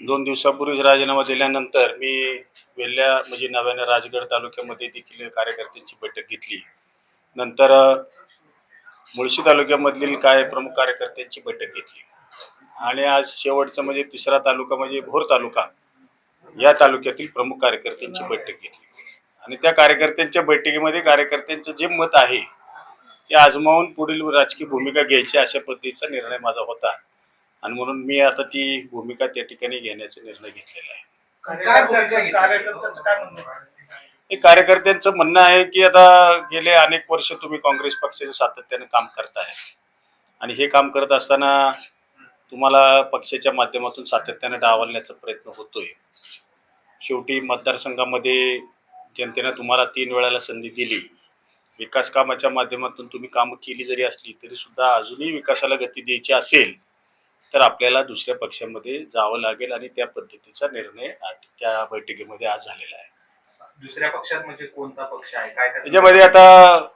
दोन दिवसापूर्वी राजीनामा दिल्यानंतर मी वेल्ल्या म्हणजे नव्याने राजगड तालुक्यामध्ये देखील कार्यकर्त्यांची बैठक घेतली. नंतर मुळशी तालुक्यामधील काय प्रमुख कार्यकर्त्यांची बैठक घेतली. आणि आज शेवटचं म्हणजे तिसरा तालुका म्हणजे भोर तालुका या तालुक्यातील प्रमुख कार्यकर्त्यांची बैठक घेतली. आणि त्या कार्यकर्त्यांच्या बैठकीमध्ये कार्यकर्त्यांचं जे मत आहे ते आजमावून पुढील राजकीय भूमिका घ्यायची अशा पद्धतीचा निर्णय माझा होता. आणि म्हणून मी आता ती भूमिका त्या ठिकाणी घेण्याचा निर्णय घेतलेला आहे. कार्यकर्त्यांचं काय म्हणणं आहे? हे कार्यकर्त्यांचं म्हणणं आहे की आता गेले अनेक वर्ष तुम्ही काँग्रेस पक्षाचं सातत्याने काम करताय आणि हे काम करत असताना तुम्हाला पक्षाच्या माध्यमातून सातत्याने डावलण्याचा प्रयत्न होतोय. शेवटी मतदारसंघामध्ये जनतेनं तुम्हाला तीन वेळाला संधी दिली. विकास कामाच्या माध्यमातून तुम्ही कामं केली जरी असली तरी सुद्धा अजूनही विकासाला गती द्यायची असेल तर आपल्याला दुसऱ्या पक्षामध्ये जावं लागेल आणि त्या पद्धतीचा निर्णय त्या बैठकीमध्ये आज झालेला आहे. दुसऱ्या पक्षात म्हणजे कोणता पक्ष आहे? काय त्याचं- त्याच्यामध्ये आता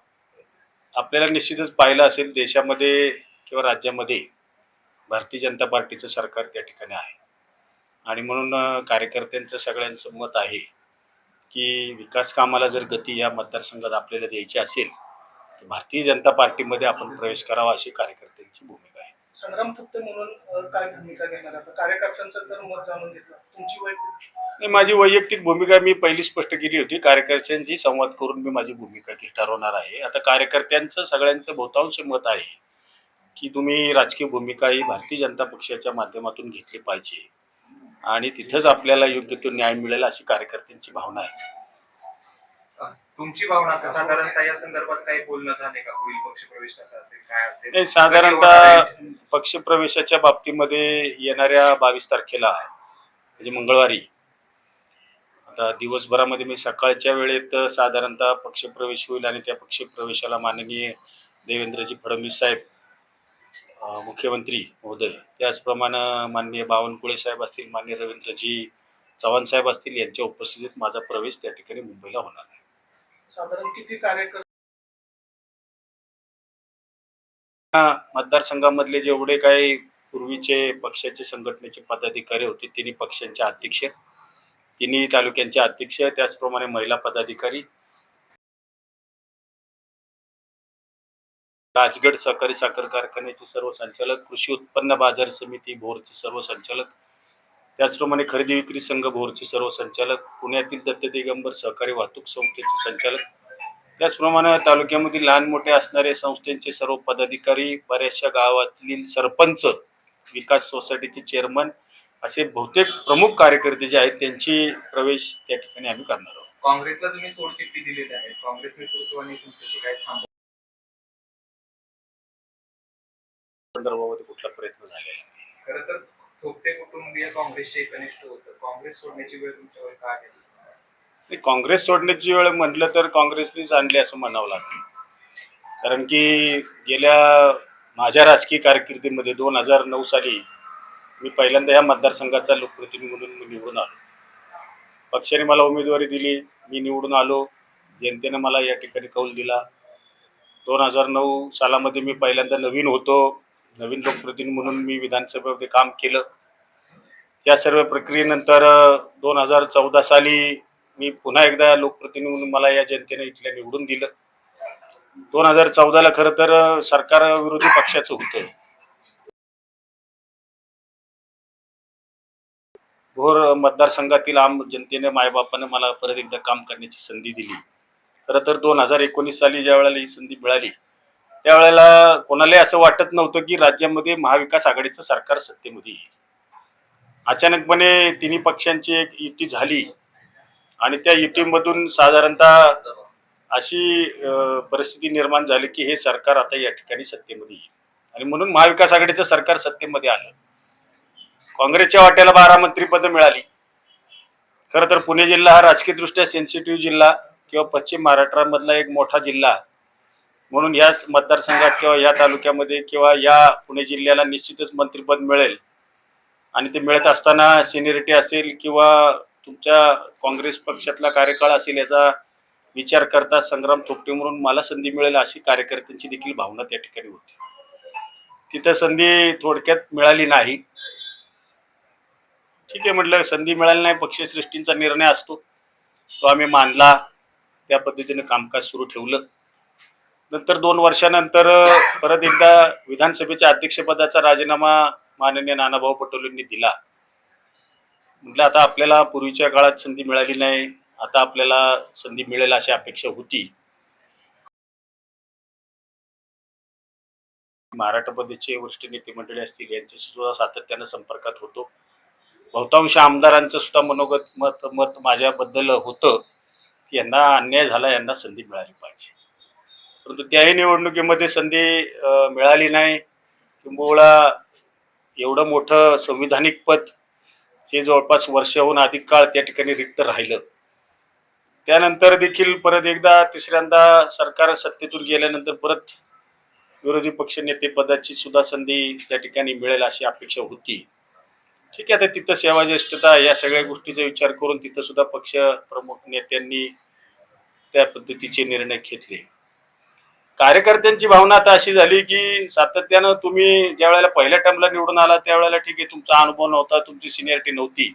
आपल्याला निश्चितच पाहिलं असेल देशामध्ये किंवा राज्यामध्ये भारतीय जनता पार्टीचं सरकार त्या ठिकाणी आहे. आणि म्हणून कार्यकर्त्यांचं सगळ्यांचं मत आहे की विकास कामाला जर गती या मतदारसंघात आपल्याला द्यायची असेल तर भारतीय जनता पार्टीमध्ये आपण प्रवेश करावा अशी कार्यकर्त्यांची भूमिका संग्राम थत्ते म्हणून काय भूमिका घेणार आता? कार्यकर्त्यांचं तर मत जाणून घेतलं. तुमची वैयक्तिक आणि माझी वैयक्तिक भूमिका मी पहिली स्पष्ट केली होती. कार्यकर्त्यांशी संवाद करून मी माझी भूमिका ठरवणार आहे. आता कार्यकर्त्यांचं सगळ्यांचं बहुतांश मत आहे की तुम्ही राजकीय भूमिका ही भारतीय जनता पक्षाच्या माध्यमातून घेतली पाहिजे. आणि तिथंच आपल्याला योग्य तो न्याय मिळेल अशी कार्यकर्त्यांची भावना आहे. तुमची भावना का साधारणतः या संदर्भात काही बोलणं झाले का? होईल पक्ष प्रवेश कसा असेल काय असेल? नाही, साधारणतः? पक्षप्रवेशाच्या बाबतीमध्ये येणाऱ्या बावीस तारखेला म्हणजे मंगळवारी आता दिवसभरामध्ये मी सकाळच्या वेळेत साधारणतः पक्षप्रवेश होईल आणि त्या पक्षप्रवेशाला माननीय देवेंद्रजी फडणवीस साहेब मुख्यमंत्री महोदय त्याचप्रमाणे माननीय बावनकुळे साहेब असतील माननीय रवींद्रजी चव्हाण साहेब असतील यांच्या उपस्थितीत माझा प्रवेश त्या ठिकाणी मुंबईला होणार आहे साधारण किती कार्यकर्ते मतदारसंघामधले जेवढे काही पूर्वीचे पक्षाचे संघटनेचे पदाधिकारी होते तिन्ही पक्षांचे अध्यक्ष. तिन्ही तालुक्यांचे अध्यक्ष त्याचप्रमाणे महिला पदाधिकारी. राजगड सहकारी साखर कारखान्याचे सर्व संचालक कृषी उत्पन्न बाजार समिती भोरचे सर्व संचालक त्याचप्रमाणे खरेदी विक्री संघ भोरचे सर्व संचालक पुण्यातील दत्त दिगंबर सहकारी वाहतूक संस्थेचे संचालक त्याचप्रमाणे तालुक्यामधील लहान मोठे असणारे संस्थेचे सर्व पदाधिकारी बऱ्याचशा गावातील सरपंच विकास सोसायटीचे चेअरमन असे बहुतेक प्रमुख कार्यकर्ते जे आहेत त्यांची प्रवेश त्या ठिकाणी आम्ही करणार आहोत. काँग्रेसला तुम्ही सोडचिठ्ठी दिलेली आहे. काँग्रेस नेतृत्वाने तुमच्याशी काय थांबव संदर्भामध्ये कुठला प्रयत्न झालेला नाही. खरं तर थोपटे कुटुंबीय काँग्रेसचे एकनिष्ठ होतं. काँग्रेस सोडण्याची वेळ तुमच्यावर का आली नाही, काँग्रेस सोडण्याची वेळ म्हटलं तर काँग्रेसनेच आणली असं म्हणावं लागतं. कारण की गेल्या माझ्या राजकीय कारकिर्दीमध्ये दोन हजार नऊ साली मी पहिल्यांदा या मतदारसंघाचा लोकप्रतिनिधी म्हणून मी निवडून आलो. पक्षाने मला उमेदवारी दिली मी निवडून आलो. जनतेने मला या ठिकाणी कौल दिला. दोन हजार नऊ सालामध्ये मी पहिल्यांदा नवीन होतो. नवीन लोकप्रतिनिधी म्हणून मी विधानसभेमध्ये काम केलं. त्या सर्व प्रक्रियेनंतर दोन हजार चौदा साली मी पुन्हा एकदा लोकप्रतिनिधी म्हणून मला या जनतेने इथल्या निवडून दिलं. दोन हजार चौदाला खरं तर सरकार विरोधी पक्षाचं होतं. भोर मतदारसंघातील आम जनतेने मायबापाने मला परत एकदा काम करण्याची संधी दिली. खरं तर दोन हजार एकोणीस साली ज्या वेळेला ही संधी मिळाली त्यावेळेला कोणालाही असं वाटत नव्हतं की राज्यामध्ये महाविकास आघाडीचं सरकार सत्तेमध्ये येईल. अचानकपणे तिन्ही पक्षांची एक युती झाली आणि त्या युतीमधून साधारणतः अशी परिस्थिती निर्माण झाली की हे सरकार आता या ठिकाणी सत्तेमध्ये येईल. आणि म्हणून महाविकास आघाडीचं सरकार सत्तेमध्ये आलं. काँग्रेसच्या वाट्याला बारा मंत्रीपदं मिळाली. खरं तर पुणे जिल्हा हा राजकीयदृष्ट्या सेन्सिटिव्ह जिल्हा किंवा पश्चिम महाराष्ट्रामधला एक मोठा जिल्हा. म्हणून या मतदारसंघात किंवा या तालुक्यामध्ये किंवा या पुणे जिल्ह्याला निश्चितच मंत्रिपद मिळेल. आणि ते मिळत असताना सिनियरिटी असेल किंवा तुमच्या काँग्रेस पक्षातला कार्यकाळ असेल याचा विचार करता संग्राम थोपटे म्हणून मला संधी मिळेल अशी कार्यकर्त्यांची देखील भावना त्या ठिकाणी होती. तिथं संधी थोडक्यात मिळाली नाही. ठीक आहे म्हटलं संधी मिळाली नाही पक्षश्रेष्ठींचा निर्णय असतो. तो आम्ही मानला. त्या पद्धतीने कामकाज सुरू ठेवलं. नंतर दोन वर्षानंतर परत एकदा विधानसभेच्या अध्यक्षपदाचा राजीनामा माननीय नानाभाऊ पटोलेंनी दिला. म्हटलं आता आपल्याला पूर्वीच्या काळात संधी मिळाली नाही आता आपल्याला संधी मिळेल अशी अपेक्षा होती. महाराष्ट्र प्रदेशचे वरिष्ठ नेते मंडळी असतील यांच्याशी सुद्धा सातत्यानं संपर्कात होतो. बहुतांश आमदारांचं सुद्धा मनोगत मत मत माझ्याबद्दल होतं. की यांना अन्याय झाला यांना संधी मिळाली पाहिजे. परंतु त्याही निवडणुकीमध्ये संधी मिळाली नाही. किंबहुना एवढं मोठं संविधानिक पद हे जवळपास वर्षाहून अधिक काळ त्या ठिकाणी रिक्त राहिलं. त्यानंतर देखील परत एकदा तिसऱ्यांदा सरकार सत्तेतून गेल्यानंतर परत विरोधी पक्ष नेते पदाची सुद्धा संधी त्या ठिकाणी मिळेल अशी अपेक्षा होती. ठीक आहे आता तिथं सेवाज्येष्ठता या सगळ्या गोष्टीचा विचार करून तिथं सुद्धा पक्ष प्रमुख नेत्यांनी त्या पद्धतीचे निर्णय घेतले. कार्यकर्त्यांची भावना आता अशी झाली की सातत्यानं तुम्ही ज्या वेळेला पहिल्या टर्मला निवडून आला त्यावेळेला ठीक आहे तुमचा अनुभव नव्हता तुमची सिनियरिटी नव्हती.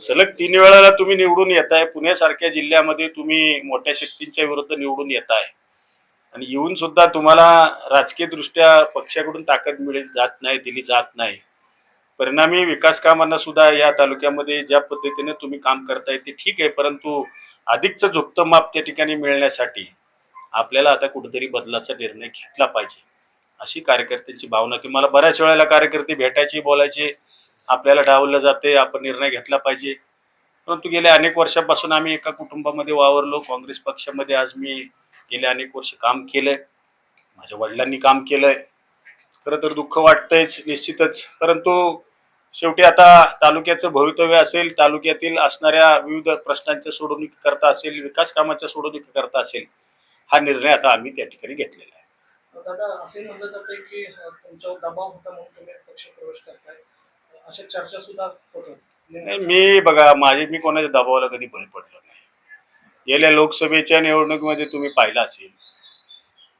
सलग तीन वेळेला तुम्ही निवडून येताय पुण्यासारख्या जिल्ह्यामध्ये तुम्ही मोठ्या शक्तींच्या विरुद्ध निवडून येताय. आणि येऊन सुद्धा तुम्हाला राजकीय दृष्ट्या पक्षाकडून ताकद मिळेल जात नाही दिली जात नाही. परिणामी विकास कामांना सुद्धा या तालुक्यामध्ये ज्या पद्धतीने तुम्ही काम करताय ते ठीक आहे परंतु अधिकचं झुकतं माप त्या ठिकाणी मिळण्यासाठी. आपल्याला आता कुठेतरी बदलाचा निर्णय घेतला पाहिजे. अशी कार्यकर्त्यांची भावना की मला बऱ्याच वेळेला कार्यकर्ते भेटायचे बोलायचे आपल्याला डावलं जाते आपण निर्णय घेतला पाहिजे. परंतु गेल्या अनेक वर्षापासून आम्ही एका कुटुंबामध्ये वावरलो. काँग्रेस पक्षामध्ये आज मी गेल्या अनेक वर्ष काम केलंय. माझ्या वडिलांनी काम केलंय. खरं तर दुःख वाटतंयच निश्चितच. परंतु शेवटी आता तालुक्याचं भवितव्य असेल तालुक्यातील असणाऱ्या विविध प्रश्नांच्या सोडवणुकीकरता असेल विकास कामाच्या सोडवणुकीकरता असेल हा निर्णय आता आम्ही त्या ठिकाणी घेतलेला आहे. दादा असे म्हणलं जाते की तुमच्यावर दबाव होता म्हणून तुम्ही पक्ष प्रवेश करताय. अशा चर्चा सुद्धा होतात. मी बघा माझे मी कोणाच्या दबावाला कधी बळी पडलो नाही. गेल्या लोकसभेच्या निवडणुकीमध्ये तुम्ही पाहिलं असेल.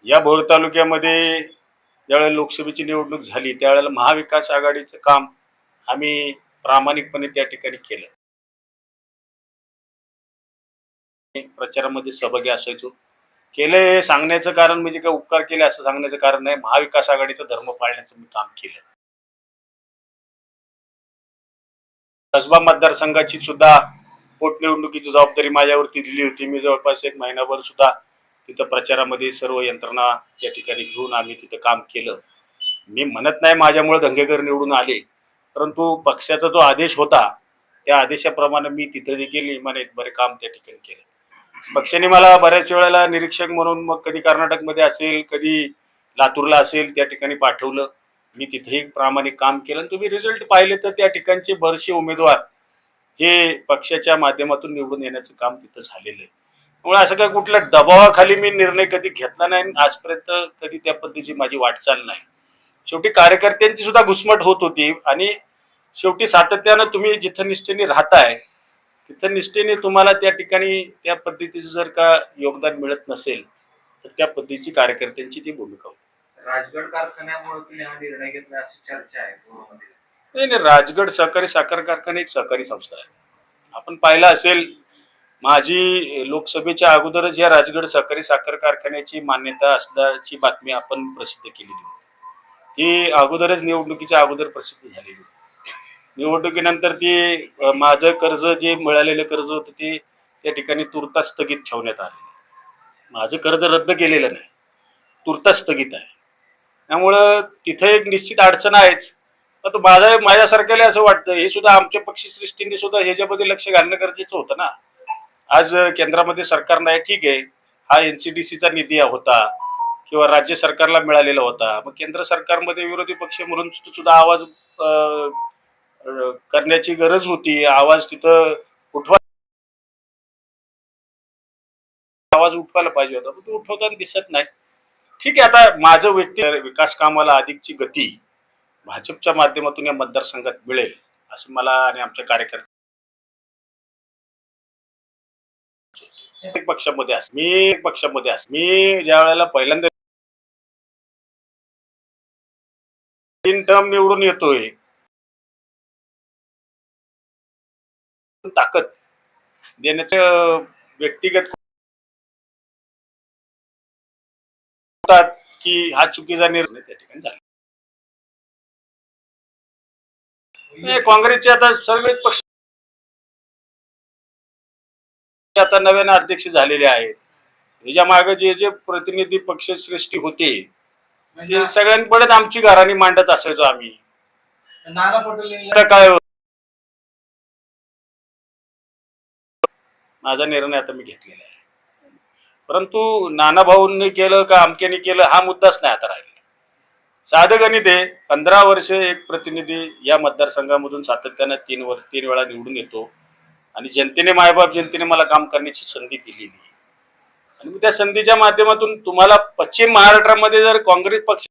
या भोर तालुक्यामध्ये ज्यावेळेला लोकसभेची निवडणूक झाली त्यावेळेला महाविकास आघाडीचं काम आम्ही प्रामाणिकपणे त्या ठिकाणी केलं. प्रचारामध्ये सहभागी असायचो. केलं हे सांगण्याचं कारण म्हणजे काय उपकार केले असं सांगण्याचं कारण नाही. महाविकास आघाडीचं धर्म पाळण्याचं मी काम केलं. कसबा मतदारसंघाची सुद्धा पोटनिवडणुकीची जबाबदारी माझ्यावरती दिली होती. मी जवळपास एक महिनाभर सुद्धा तिथं प्रचारामध्ये सर्व यंत्रणा त्या ठिकाणी घेऊन आम्ही तिथं काम केलं. मी म्हणत नाही माझ्यामुळे दंगेकर निवडून आले परंतु पक्षाचा जो आदेश होता त्या आदेशाप्रमाणे मी तिथं देखील इमाने बरे काम त्या ठिकाणी केलं. पक्षाने मला बऱ्याच वेळेला निरीक्षक म्हणून मग कधी कर्नाटकमध्ये असेल कधी लातूरला असेल त्या ठिकाणी पाठवलं. मी तिथेही प्रामाणिक काम केलं आणि तुम्ही रिझल्ट पाहिले तर त्या ठिकाणचे बरेचसे उमेदवार हे पक्षाच्या माध्यमातून निवडून येण्याचं काम तिथं झालेलं आहे. त्यामुळे असं काय कुठल्या दबावाखाली मी निर्णय कधी घेतला नाही आणि आजपर्यंत कधी त्या पद्धतीची माझी वाटचाल नाही. शेवटी कार्यकर्त्यांची सुद्धा घुसमट होत होती आणि शेवटी सातत्यानं तुम्ही जिथं निष्ठेने राहताय तिथं निष्ठेने तुम्हाला त्या ठिकाणी त्या पद्धतीचं जर का योगदान मिळत नसेल तर त्या पद्धतीची कार्यकर्त्यांची ती भूमिका होती. राजगड कारखान्यामुळे तुम्ही हा निर्णय घेतला अशी चर्चा आहे पूर्वमध्ये. नाही नाही राजगड सहकारी साखर कारखाना एक सहकारी संस्था आहे. आपण पाहिलं असेल माझी लोकसभेच्या अगोदरच या राजगड सहकारी साखर कारखान्याची मान्यता असल्याची बातमी आपण प्रसिद्ध केलेली होती. ती अगोदरच निवडणुकीच्या अगोदर प्रसिद्ध झालेली होती. निवडणुकीनंतर ती माझं कर्ज जे मिळालेलं कर्ज होतं ते त्या ठिकाणी तुर्तास स्थगित ठेवण्यात आले माझं कर्ज रद्द केलेलं नाही. तुर्तास स्थगित आहे. त्यामुळं तिथे एक निश्चित अडचण आहेच. तर माझ्या माझ्यासारख्याला असं वाटतं. हे सुद्धा आमच्या पक्षश्रेष्ठींनी सुद्धा ह्याच्यामध्ये लक्ष घालणं गरजेचं होतं ना. आज केंद्रामध्ये सरकार नाही ठीक आहे. हा एन सी डी सीचा निधी होता किंवा राज्य सरकारला मिळालेला होता. मग केंद्र सरकारमध्ये विरोधी पक्ष म्हणून सुद्धा आवाज करण्याची गरज होती. आवाज तिथं उठवा आवाज उठवायला पाहिजे होता. पण तो उठवताना दिसत नाही. ठीक आहे आता माझं व्यक्ती विकास कामाला अधिकची गती भाजपच्या माध्यमातून या मतदारसंघात मिळेल असं मला आणि आमच्या कार्यकर्ते एक पक्षामध्ये अस मी एक पक्षामध्ये अस मी ज्या वेळेला पहिल्यांदा तीन टर्म निवडून येतोय ताकद देण्याचं व्यक्तिगत की हा चुकीचा निर्णय त्या ठिकाणी झाला. काँग्रेसचे आता सर्व पक्ष आता नव्याने अध्यक्ष झालेले आहेत. याच्या मागे जे जे प्रतिनिधी पक्ष सृष्टी होते म्हणजे सगळ्यांकडे आमची घराणी मांडत असायचो आम्ही. काय माझा निर्णय आता मी घेतलेला आहे. परंतु नाना भाऊंनी केलं का अमक्याने केलं हा मुद्दाच नाही आता राहिला साधं गणित आहे पंधरा वर्ष एक प्रतिनिधी या मतदारसंघामधून सातत्यानं तीन वर तीन वेळा निवडून येतो. आणि जनतेने मायबाप जनतेने मला काम करण्याची संधी दिलेली आणि मी त्या संधीच्या माध्यमातून तुम्हाला पश्चिम महाराष्ट्रामध्ये जर काँग्रेस पक्ष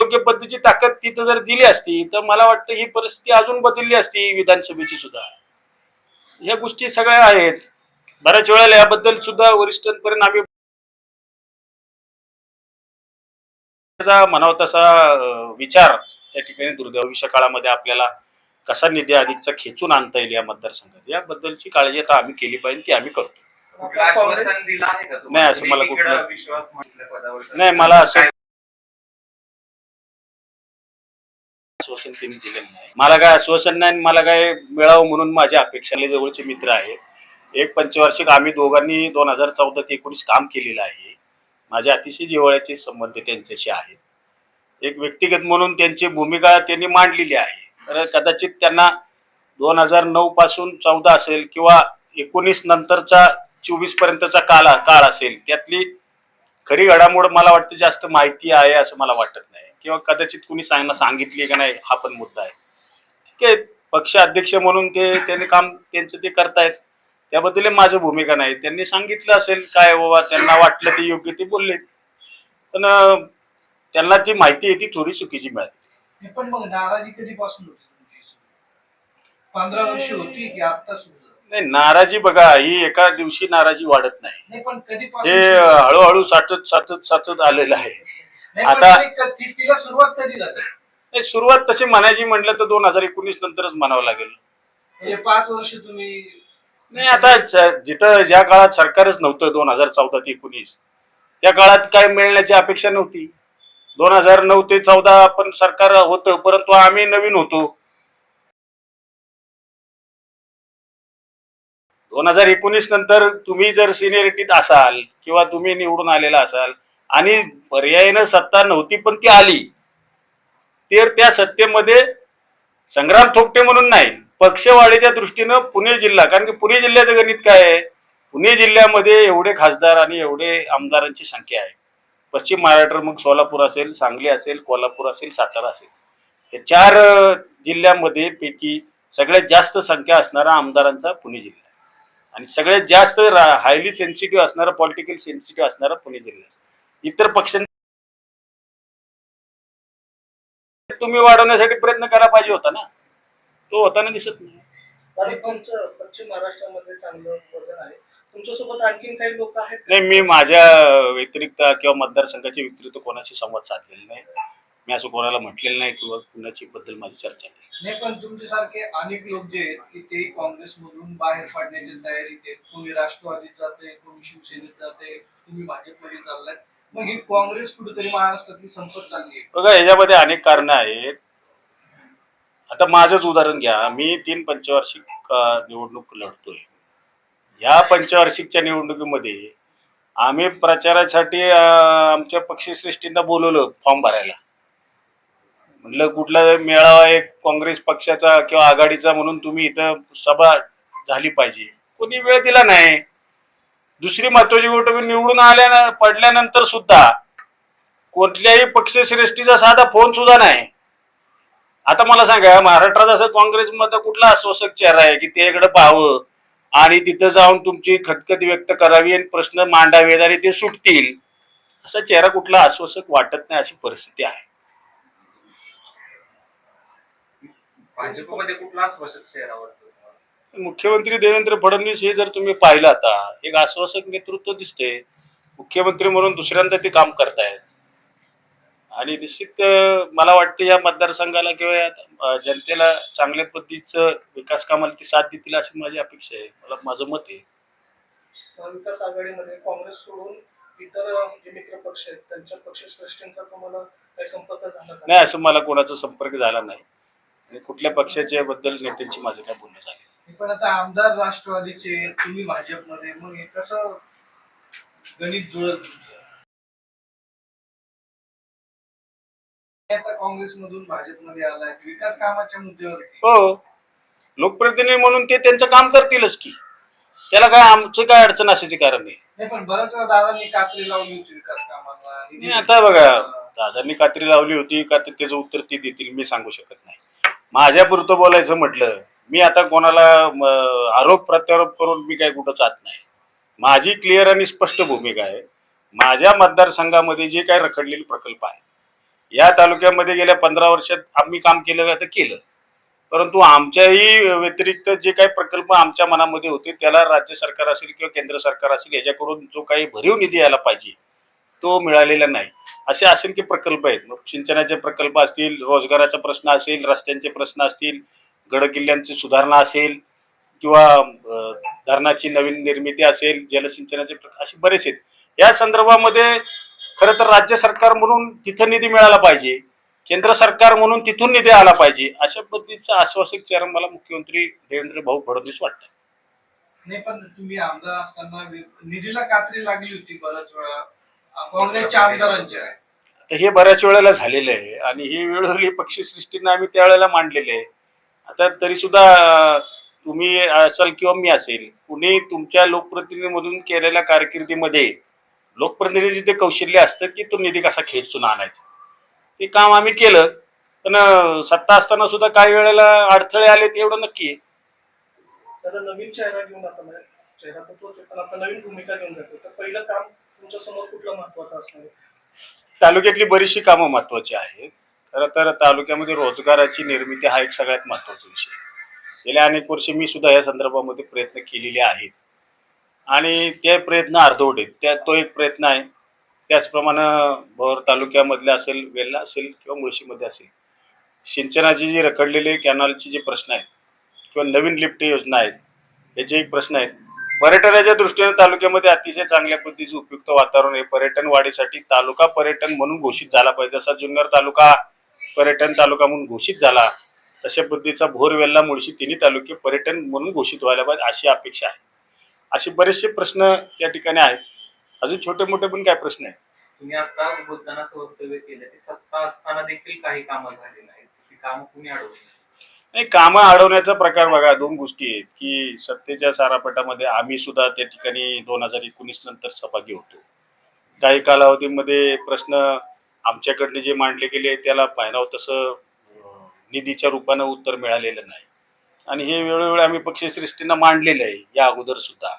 योग्य पद्धतीची ताकद तिथं जर दिली असती तर मला वाटतं ही परिस्थिती अजून बदलली असती विधानसभेची सुद्धा. या गोष्टी सगळ्या आहेत. बऱ्याच वेळेला याबद्दल सुद्धा वरिष्ठांपर्यंत आम्ही म्हणावा तसा विचार त्या ठिकाणी दुर्दैवीच्या काळामध्ये आपल्याला कसा निधी अधिकचा खेचून आणता येईल या मतदारसंघात? याबद्दलची काळजी आता आम्ही केली पाहिजे ती आम्ही करतो. नाही, असं मला कुठलं- नाही, मला असं- आश्वासन त्यांनी दिलेलं नाही. मला काय आश्वासन नाही आणि मला काय मिळावं म्हणून माझ्या अपेक्षाले जवळचे मित्र आहेत. एक पंचवार्षिक आम्ही दोघांनी दोन हजार चौदा ते एकोणीस काम केलेलं आहे. माझ्या अतिशय जिव्हाळ्याचे संबंध त्यांच्याशी आहेत. एक व्यक्तिगत म्हणून त्यांची भूमिका त्यांनी मांडलेली आहे. तर कदाचित त्यांना दोन हजार नऊ पासून चौदा असेल किंवा एकोणीस नंतरचा चोवीस पर्यंतचा काळ काळ असेल. त्यातली खरी घडामोड मला वाटतं जास्त माहिती आहे असं मला वाटत नाही. किंवा कदाचित कुणी सांगणं सांगितली का नाही हा पण मुद्दा आहे. ठीक आहे पक्ष अध्यक्ष म्हणून ते त्यांनी काम त्यांचं ते करतायत. त्याबद्दल माझी भूमिका नाही. त्यांनी सांगितलं असेल काय बाबा त्यांना वाटलं ते योग्य ते बोलले पण त्यांना ती माहिती आहे ती थोडी चुकीची मिळाली. पण मग नाराजी कधीपासून पंधरा वर्ष होती की आता? नाही नाराजी बघा ही एका दिवशी नाराजी वाढत नाही. हे? हळूहळू साचत साचत साचत आलेलं आहे. आता- तिला सुरुवात कधी झाली. सुरुवात तशी म्हणायची म्हटलं तर दोन हजार एकोणीस नंतरच म्हणावं लागेल. म्हणजे पाच वर्ष तुम्ही नाही आता जिथं ज्या काळात सरकारच नव्हतं दोन हजार चौदा ते एकोणीस त्या काळात काय मिळण्याची अपेक्षा नव्हती. दोन हजार नऊ ते चौदा पण सरकार होतं परंतु आम्ही नवीन होतो. दोन हजार एकोणीस नंतर तुम्ही जर सिनियरिटीत असाल किंवा तुम्ही निवडून आलेला असाल आणि पर्यायीनं सत्ता नव्हती पण ती आली. तर त्या सत्तेमध्ये संग्राम थोपटे म्हणून नाही पक्षवाढीच्या दृष्टीनं पुणे जिल्हा कारण की पुणे जिल्ह्याचं गणित काय आहे? पुणे जिल्ह्यामध्ये एवढे खासदार आणि एवढे आमदारांची संख्या आहे. पश्चिम महाराष्ट्र मग सोलापूर असेल सांगली असेल कोल्हापूर असेल सातारा असेल. हे चार जिल्ह्यामध्ये पैकी सगळ्यात जास्त संख्या असणारा आमदारांचा पुणे जिल्हा आहे. आणि सगळ्यात जास्त हायली सेन्सिटिव्ह असणारा पॉलिटिकल सेन्सिटिव्ह असणारा पुणे जिल्हा इतर पक्षां तुम्ही वाढवण्यासाठी प्रयत्न करायला पाहिजे होता ना? तो होताना दिसत नाही. पश्चिम महाराष्ट्रामध्ये चांगलं वजन आहे. तुमच्यासोबत आणखीन काही लोक आहेत नाही मी माझ्या व्यतिरिक्त किंवा मतदारसंघाच्या व्यतिरिक्त कोणाशी संवाद साधलेला नाही. मी असं कोणाला म्हटलेलं नाही किंवा कुणाची बद्दल माझी चर्चा नाही. नाही पण तुमच्यासारखे अनेक लोक जे आहेत की ते काँग्रेसमधून बाहेर पडण्याची तयारीत आहेत कोणी राष्ट्रवादीत जाते कोणी शिवसेनेत जाते तुम्ही भाजपमध्ये चाललाय मग ही काँग्रेस कुठेतरी महाराष्ट्रातली संपत चालली आहे. बघा याच्यामध्ये अनेक कारण आहेत. आता माझंच उदाहरण घ्या. मी तीन पंचवार्षिक अं, निवडणूक लढतोय. या पंचवार्षिकच्या निवडणुकीमध्ये आम्ही प्रचारासाठी आमच्या पक्षश्रेष्ठींना बोलवलं फॉर्म भरायला. म्हटलं कुठला मेळावा एक काँग्रेस पक्षाचा किंवा आघाडीचा म्हणून तुम्ही इथं सभा झाली पाहिजे. कोणी वेळ दिला नाही. दुसरी महत्वाची गोष्ट म्हणजे निवडून आल्या पडल्यानंतर सुद्धा कुठल्याही पक्षश्रेष्ठीचा साधा फोन सुद्धा नाही. आता मला सांगा महाराष्ट्रात असं काँग्रेसमध्ये कुठला आश्वासक चेहरा आहे की ते इकडे पाहावं आणि तिथं जाऊन तुमची खतखत व्यक्त करावी आणि प्रश्न मांडावेत आणि ते सुटतील? असा चेहरा कुठला आश्वासक वाटत नाही अशी परिस्थिती आहे. भाजपमध्ये कुठला आश्वासक चेहरा मुख्यमंत्री देवेंद्र फडणवीस हे जर तुम्ही पाहिलं आता एक आश्वासक नेतृत्व दिसते मुख्यमंत्री म्हणून दुसऱ्यांदा ते काम करतायत. आणि निश्चित मला वाटतं या मतदारसंघाला किंवा या जनतेला चांगल्या पद्धतीचं विकास कामाला ती साथ देतील अशी माझी अपेक्षा आहे. मला माझं मत आहे. महाविकास आघाडीमध्ये काँग्रेस सोडून इतर जे मित्र पक्ष आहेत त्यांच्या पक्षश्रेष्ठींचा तुम्हाला काही संपर्क झाला नाही असं मला कोणाचा संपर्क झाला नाही. आणि कुठल्या पक्षाच्या बद्दल नेत्यांची माझं काय बोलणं पण आता आमदार राष्ट्रवादीचे तुम्ही भाजपमध्ये. मग हे कसं गणित जुळत तुमचं? आता काँग्रेसमधून भाजपमध्ये आलाय. विकास कामाच्या मुद्द्यावरती. हो. लोकप्रतिनिधी म्हणून ते त्यांचं काम करतीलच की. त्याला काय आमचं काय अडचण असायची कारण नाही नाही पण बऱ्याच वेळा दादांनी कात्री लावली होती विकास कामाला. निधी- नाही, आता बघा दादांनी कात्री लावली होती का ते त्याचं उत्तर ते देतील मी सांगू शकत नाही. माझ्या पुरतं बोलायचं म्हटलं मी आता कोणाला आरोप प्रत्यारोप करून मी काय कुठं जात नाही. माझी क्लिअर आणि स्पष्ट भूमिका आहे. माझ्या मतदारसंघामध्ये जे काही रखडलेले प्रकल्प आहे या तालुक्यामध्ये गेल्या पंधरा वर्षात आम्ही काम केलं तर केलं. परंतु आमच्याही व्यतिरिक्त जे काही प्रकल्प आमच्या मनामध्ये होते त्याला राज्य सरकार असेल किंवा केंद्र सरकार असेल याच्याकडून जो काही भरीव निधी यायला पाहिजे तो मिळालेला नाही. असे असंख्य प्रकल्प आहेत. मग सिंचनाचे प्रकल्प असतील रोजगाराचा प्रश्न असेल रस्त्यांचे प्रश्न असतील गडकिल्ल्यांची सुधारणा असेल किंवा धरणाची नवीन निर्मिती असेल जलसिंचनाचे असे बरेच आहेत. या संदर्भामध्ये खरं तर राज्य सरकार म्हणून तिथं निधी मिळाला पाहिजे केंद्र सरकार म्हणून तिथून निधी आला पाहिजे अशा पद्धतीचं आश्वासक चेहरा मला मुख्यमंत्री देवेंद्र भाऊ फडणवीस वाटतात नाही पण तुम्ही आमदार असताना निधीला कात्री लागली होती बऱ्याच वेळा. काँग्रेसच्या आमदारांच्या हे बऱ्याच वेळेला झालेलं आहे आणि ही वेळोवेळी पक्षश्रेष्ठीनं आम्ही त्यावेळेला मांडलेले आहे. आता तरी सुद्धा तुम्ही असाल किंवा मी असेल कुणी तुमच्या लोकप्रतिनिधीमधून केलेल्या कारकिर्दीमध्ये लोकप्रतिनिधीचे कौशल्य असतं की तो निधी कसा खेचून आणायचा? ते काम आम्ही केलं पण सत्ता असताना सुद्धा काही वेळेला अडथळे आले ते एवढं नक्की आहे. नवीन चेहरा घेऊन आता म्हणजे चेहरा तर तोच आहे, पण आता नवीन भूमिका घेऊन जातो. तर पहिलं काम तुमच्यासमोर कुठलं महत्वाचं असणार? तालुक्यातली बरीचशी कामं महत्वाची आहेत. खरं तर तालुक्यामध्ये रोजगाराची निर्मिती हा एक सगळ्यात महत्त्वाचा विषय गेल्या अनेक वर्ष मी सुद्धा या संदर्भामध्ये प्रयत्न केलेले आहेत. आणि ते प्रयत्न अर्धवट आहेत. त्या तो एक प्रयत्न आहे. त्याचप्रमाणे भोर तालुक्यामधले असेल वेल्ला असेल किंवा मुळशीमध्ये असेल सिंचनाची जी रखडलेले कॅनॉलचे जे प्रश्न आहेत किंवा नवीन लिफ्ट योजना आहेत याचे एक प्रश्न आहेत पर्यटनाच्या दृष्टीने तालुक्यामध्ये अतिशय चांगल्या पद्धतीचे उपयुक्त वातावरण आहे. पर्यटन वाढीसाठी तालुका पर्यटन म्हणून घोषित झाला पाहिजे. जसा जुन्नर तालुका पर्यटन तालुका म्हणून घोषित झाला. तशा पद्धतीचा भोर वेल्ला मुळशी तिन्ही तालुके पर्यटन म्हणून घोषित व्हायला पाहिजे अशी अपेक्षा आहे. असे बरेचसे प्रश्न त्या ठिकाणी आहेत. अजून छोटे मोठे पण काय प्रश्न आहेत? तुम्ही आता बोलताना असं वक्तव्य केलं की सत्ता असताना देखील काही कामं झाली नाहीत. ती कामं कुणी अडवली नाही कामं अडवण्याचा प्रकार बघा दोन गोष्टी आहेत की सत्तेच्या सारापटामध्ये आम्ही सुद्धा त्या ठिकाणी दोन हजार एकोणीस नंतर सहभागी होतो. काही कालावधीमध्ये प्रश्न आमच्याकडनं जे मांडले गेले त्याला पाहिजे तसं निधीच्या रूपानं उत्तर मिळालेलं नाही. आणि हे वेळोवेळी आम्ही पक्षश्रेष्ठींना मांडलेलं आहे या अगोदर सुद्धा.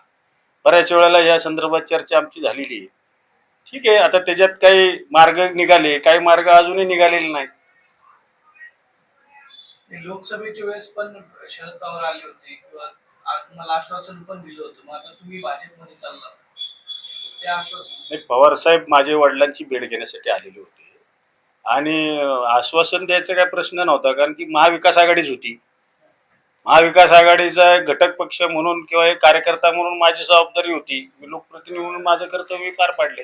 बऱ्याच वेळेला या संदर्भात चर्चा आमची झालेली आहे. ठीक आहे आता त्याच्यात काही मार्ग निघाले काही मार्ग अजूनही निघालेले नाहीत. लोकसभेच्या वेळेस पण शरद पवार आले होते किंवा आश्वासन पण दिलं होतं मग आता तुम्ही भाजपमध्ये चालला नाही पवार साहेब माझे वडिलांची भेट घेण्यासाठी आलेले होते. आणि आश्वासन द्यायचा काय प्रश्न नव्हता कारण की महाविकास आघाडीच होती. महाविकास आघाडीचा एक घटक पक्ष म्हणून किंवा एक कार्यकर्ता म्हणून माझी जबाबदारी होती. मी लोकप्रतिनिधी म्हणून माझं कर्तव्य पार पाडले.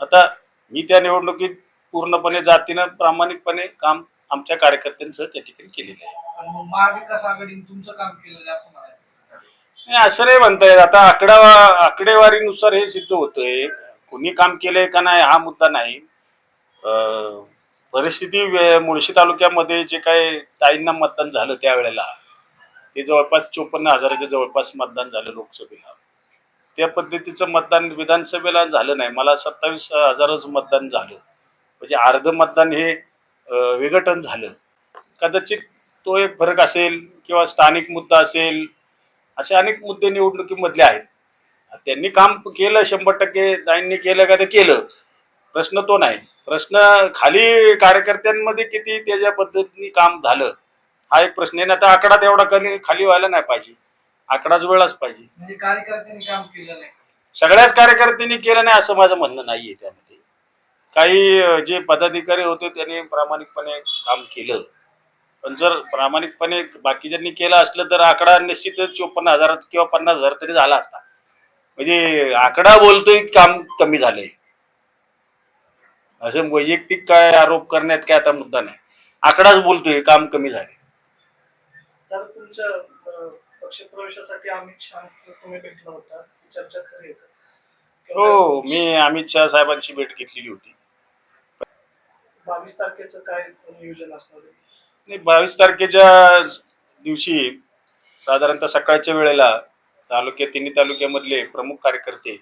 आता मी त्या निवडणुकीत पूर्णपणे जातीनं प्रामाणिकपणे काम आमच्या कार्यकर्त्यांचं त्या ठिकाणी केलेलं आहे. महाविकास आघाडीने तुमचं काम केलं असं म्हणायचं. नाही असं नाही म्हणता येत आता आकडा आकडेवारीनुसार हे सिद्ध होतंय. कोणी काम केलंय का नाही हा मुद्दा नाही. अं, परिस्थिती वे- मुळशी तालुक्यामध्ये जे काही ताईंना मतदान झालं त्यावेळेला ते जवळपास चोपन्न हजाराच्या जवळपास मतदान झालं लोकसभेला. त्या पद्धतीचं मतदान विधानसभेला झालं नाही. मला सत्तावीस हजारच मतदान झालं. म्हणजे अर्ध मतदान हे अं, विघटन झालं. कदाचित तो एक फरक असेल किंवा स्थानिक मुद्दा असेल असे अनेक मुद्दे निवडणुकीमधले आहेत. त्यांनी काम केलं शंभर टक्के ताईंनी केलं का ते केलं. प्रश्न तो नाही. प्रश्न खाली कार्यकर्त्यांमध्ये किती त्याच्या पद्धतीने काम झालं हा एक प्रश्न आहे. ना आता आकडा तेवढा कमी खाली व्हायला नाही पाहिजे. आकडाच वेळाच पाहिजे. म्हणजे कार्यकर्त्यांनी काम केलं नाही. सगळ्याच कार्यकर्त्यांनी केलं नाही असं माझं म्हणणं नाहीये त्यामध्ये. काही जे पदाधिकारी होते त्यांनी प्रामाणिकपणे काम केलं. पण जर प्रामाणिकपणे बाकीच्यांनी केलं असलं तर आकडा निश्चितच चोपन्न हजार किंवा पन्नास हजार तरी झाला असता. म्हणजे आकडा बोलतोय काम कमी झालंय. असं वैयक्तिक काय आरोप करण्यात काय आता मुद्दा नाही. आकडाच बोलतोय काम कमी झाले तर तुमच्या अं, पक्षप्रवेशासाठी अमित शहा तुम्ही भेटला होता ती चर्चा खरी आहे का? हो मी अमित शहा साहेबांची भेट घेतलेली होती. बावीस तारखेचं काय नियोजन असणार नाही बावीस तारखेच्या दिवशी साधारणतः सकाळच्या वेळेला तालुक्यात तिन्ही तालुक्यामधले प्रमुख कार्यकर्ते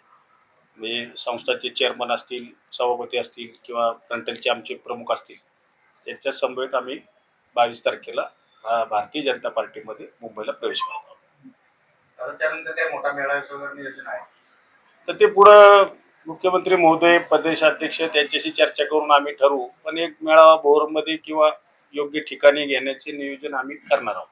म्हणजे संस्थांचे चेअरमन असतील सभापती असतील किंवा फ्रंटलचे आमचे प्रमुख असतील त्यांच्या समवेत आम्ही बावीस तारखेला भारतीय जनता पार्टीमध्ये मुंबईला प्रवेश करतो त्यानंतर काय मोठा मेळाव्याचं वगैरे नियोजन आहे? तर ते पुढं मुख्यमंत्री महोदय प्रदेशाध्यक्ष त्यांच्याशी चर्चा करून आम्ही ठरवू. पण एक मेळावा भोरमध्ये किंवा योग्य ठिकाणी घेण्याचे नियोजन आम्ही करणार आहोत.